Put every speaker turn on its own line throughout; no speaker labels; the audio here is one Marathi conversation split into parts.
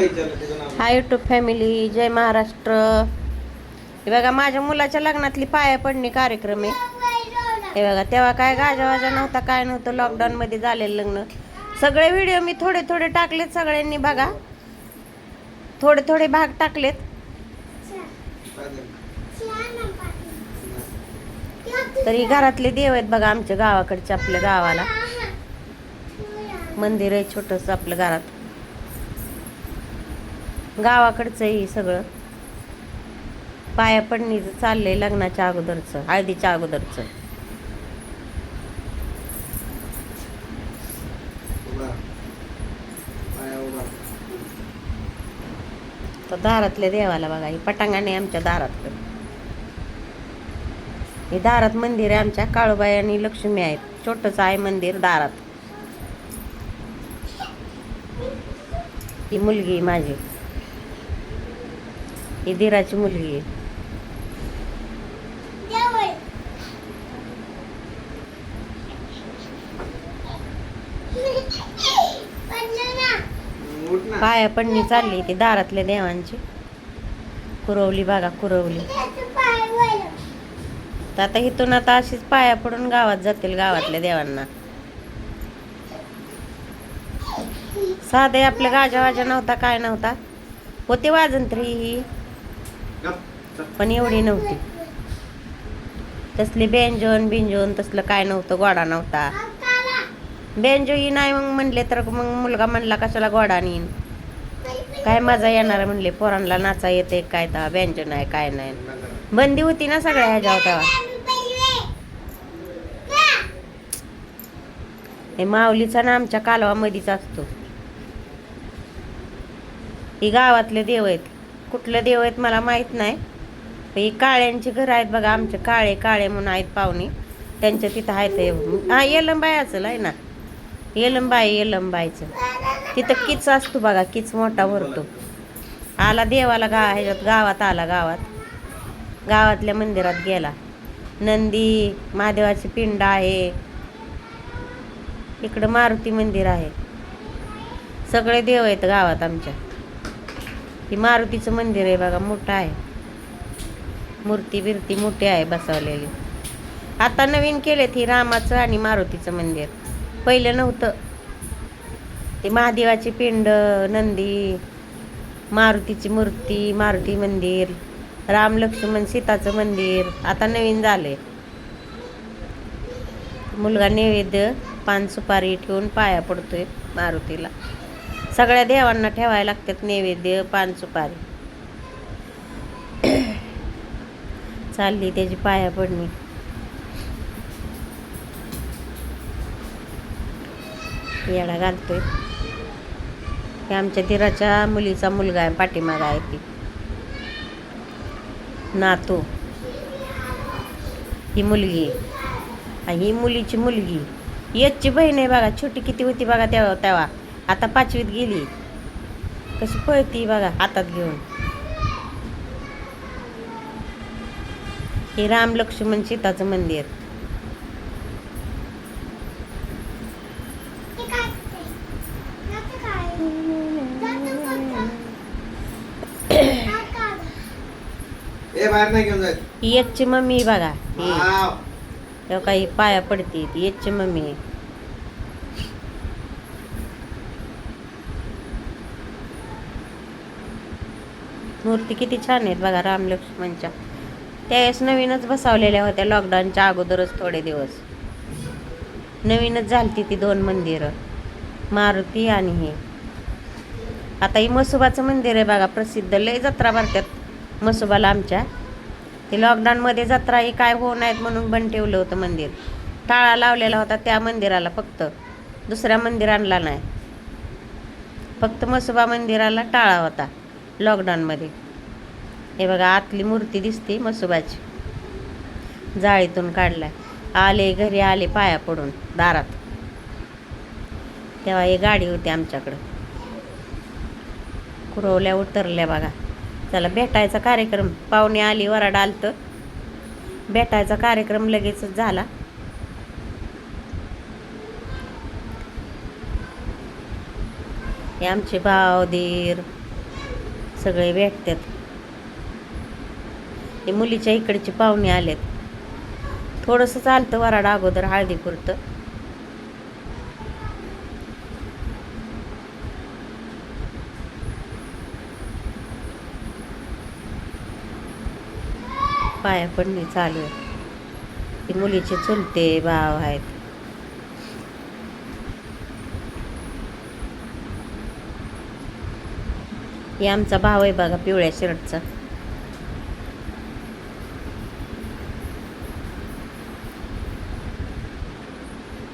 हाय युट्यूब फॅमिली जय महाराष्ट्र. हे बघा माझ्या मुलाच्या लग्नातली पाया पडणी कार्यक्रम आहे. हे बघा तेव्हा काय गाजावाजा नव्हता काय नव्हतं लॉकडाऊनमध्ये झालेलं लग्न. सगळे व्हिडिओ मी थोडे थोडे टाकलेत सगळ्यांनी बघा. थोडे थोडे भाग टाकलेत. तरी घरातले देव आहेत बघा आमच्या गावाकडच्या आपल्या गावाला. मंदिर आहे छोटस आपलं घरात. गावाकडचं हे सगळं. पाया पडणीचं चाललंय लग्नाच्या अगोदरचं हळदीच्या अगोदरचं. तर दारातल्या देवाला बघा ही पटांगाने आमच्या दारात. हे दारात मंदिर आहे आमच्या काळूबाई आणि लक्ष्मी आहेत. छोटंच आहे मंदिर दारात. ही मुलगी माझी. ही दिराची मुलगी आहे. पाया पडणी चालली ती दारातल्या देवांची. कुरवली बघा कुरवली. तर आता इथून आता अशीच पाया पडून गावात जातील गावातल्या देवांना. साधे आपल्या गाजा वाजा नव्हता काय नव्हता. होते वाजंत्री ही. पण एवढी नव्हती. तसली बेंजोन बिंजोन तसलं काय नव्हतं गोडा नव्हता. बेंजोई नाही मग म्हणले तर मग मुलगा म्हणला कशाला गोडा नेईन काय मजा येणार म्हणले पोरांना नाचा येते काय तर बेंजो नाही काय नाही. बंदी होती ना सगळ्या ह्याच्या तेव्हा. हे माऊलीचा ना आमच्या कालवामध्येच असतो. ही गावातले देव आहेत. कुठलं देव आहेत मला माहीत नाही. ही काळ्यांची घरं आहेत बघा आमचे काळे काळे म्हणून आहेत पाहुणे. त्यांच्या तिथं आहेत हा येलंबाई असेल आहे ना. येलंबाई येलंबाईचं. तिथं किच असतो बघा किच मोठा भरतो. आला देवाला गा ह्याच्यात गावात आला गावात. गावातल्या मंदिरात गेला. नंदी महादेवाची पिंड आहे. इकडं मारुती मंदिर आहे. सगळे देव आहेत गावात आमच्या. हे मारुतीचं मंदिर आहे बघा मोठं आहे. मूर्ती बिर्ती मोठी आहे बसवलेली. आता नवीन केलेत ही रामाचं आणि मारुतीचं मंदिर. पहिलं नव्हतं. ते महादेवाची पिंड नंदी मारुतीची मूर्ती मारुती मंदिर राम लक्ष्मण सीताचं मंदिर आता नवीन झालंय. मुलगा नैवेद्य पान सुपारी ठेवून पाया पडतोय मारुतीला. सगळ्या देवांना ठेवायला लागतात नैवेद्य पान सुपारी चालली त्याची पाया पडणी. येडा घालतोय. हे आमच्या दिराच्या मुलीचा मुलगा आहे पाठीमागा आहे ती. नातू. ही मुलगी. आणि ही मुलीची मुलगी. याची बहीण आहे बघा छोटी किती होती बघा तेव्हा तेव्हा. आता पाचवीत गेली. कशी पळती बघा हातात घेऊन. हे राम लक्ष्मण सीताचं मंदिर.
ए बाहेर नाही घेऊन जायचं.
ही येतची मम्मी बघा. ही. काही पाया पडते ती येतची मम्मी मूर्ती किती छान आहेत बघा राम लक्ष्मणच्या. त्यावेळेस नवीनच बसवलेल्या होत्या लॉकडाऊनच्या अगोदरच थोडे दिवस. नवीनच झालती ती दोन मंदिरं मारुती आणि हे. आता ही मसुबाचं मंदिर आहे बघा प्रसिद्ध. लय जत्रा भरतात मसुबाला आमच्या. ते लॉकडाऊनमध्ये जत्रा ही काय होऊ नाहीत म्हणून बंद ठेवलं होतं मंदिर. टाळा लावलेला होता त्या मंदिराला फक्त. दुसऱ्या मंदिरांना नाही. फक्त मसुबा मंदिराला टाळा होता लॉकडाऊनमध्ये हे बघा आतली मूर्ती दिसते मसोबाची. जाळीतून काढलाय. आले घरी आले पाया पडून दारात. तेव्हा ही गाडी होती आमच्याकडं. कुरवल्या उतरल्या बघा. चला भेटायचा कार्यक्रम. पाहुणे आली वराड आलतं. भेटायचा कार्यक्रम लगेचच झाला. हे आमचे भाव दीर सगळे भेटतात. ते मुलीच्या इकडचे पाहुणे आलेत. थोडंसं चालतं वराड अगोदर हळदी पुरतं पाया पडणे चालू आहे ती मुलीचे चुलते भाव आहेत. हे आमचा भाव आहे बघा पिवळ्या शर्टचा.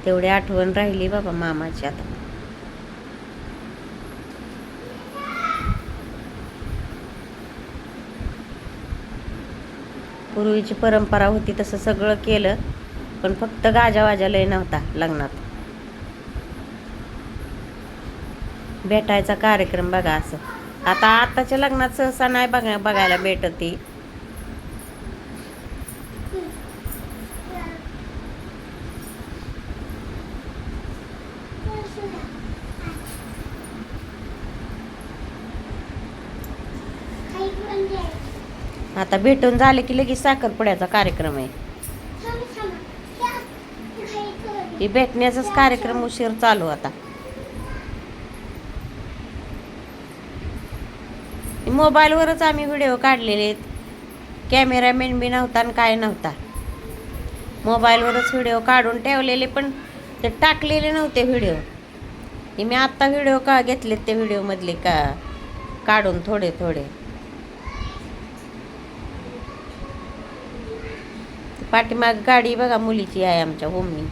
तेवढी आठवण राहिली बाबा मामाची आता. पूर्वीची परंपरा होती तसं सगळं केलं पण फक्त गाजा वाजा लय नव्हता लग्नात. भेटायचा कार्यक्रम बघा असं. आता आताच्या लग्नात सहसा नाही बघा बघायला भेटत ती. आता भेटून झाले की लगेच साखरपुड्याचा कार्यक्रम आहे. ही भेटण्याचाच कार्यक्रम उशीर चालू आता. मोबाईलवरच आम्ही व्हिडिओ काढलेले आहेत. कॅमेरामॅन बी नव्हता आणि काय नव्हता. मोबाईलवरच व्हिडिओ काढून ठेवलेले पण ते टाकलेले नव्हते व्हिडिओ. मी आत्ता व्हिडिओ का घेतलेत ते व्हिडिओमधले का? काढून थोडे थोडे. पाठीमाग गाडी बघा मुलीची आहे आमच्या होमनी.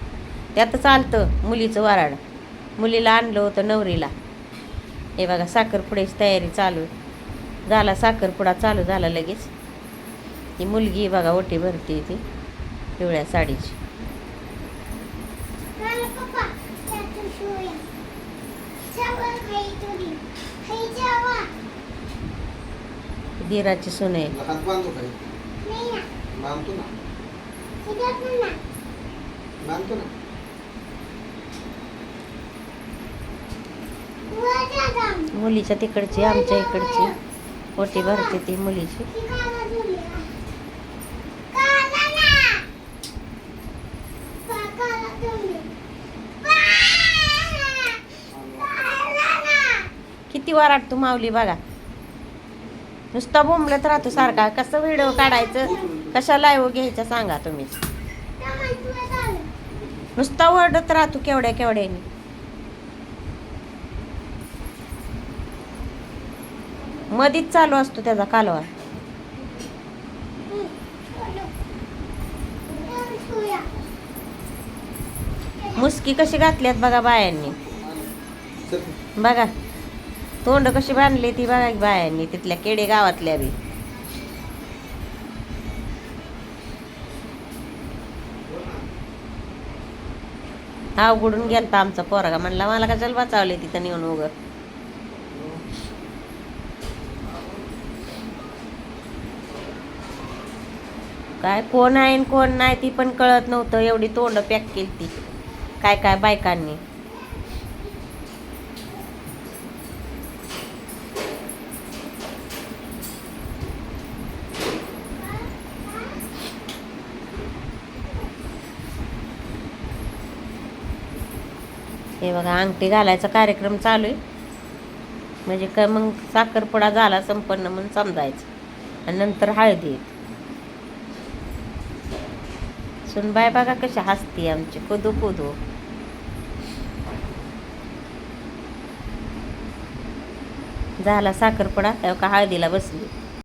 त्यात चालतं मुलीचं वराड. मुलीला आणलं होतं नवरीला. हे बघा साखरपुड्याची तयारी चालू. झाला साखरपुडा चालू झाला लगेच. ही मुलगी बघा ओटी भरते ती पिवळ्या साडीची. दिराची सून
बांधतो ना.
मुलीच्या तिकडची आमच्या इकडची. ओटी भरते ती मुलीची. किती वाराट तू मावली बघा. नुसता बोंबलत राहतो सारखा. कसं व्हिडिओ काढायचं? कशा लाईव्ह हो घ्यायचं सांगा तुम्ही. नुसता ओरडत राहतो केवढ्या केवढ्याने. मधीच चालू असतो त्याचा कालवा. मुसकी कशी घातल्यात बघा बायांनी. बघा. तोंड कशी बांधली ती बघा बायांनी तिथल्या केडे गावातल्या बी. हा उघडून गेलता आमचा पोरगा. म्हणला मला का चल वाचावले तिथं नेऊन उग? काय कोण आहे आणि कोण नाही ती पण कळत नव्हतं. एवढी तोंड पॅक केली ती काय काय बायकांनी. हे बघा अंगठी घालायचा कार्यक्रम चालू आहे. म्हणजे काय मग साखरपुडा झाला संपन्न म्हणून समजायचं. आणि नंतर हळदी सुनबाय बघा कशी हसती आमची कुदू कुदू. झाला साखरपुडा तेव्हा का हळदीला बसली?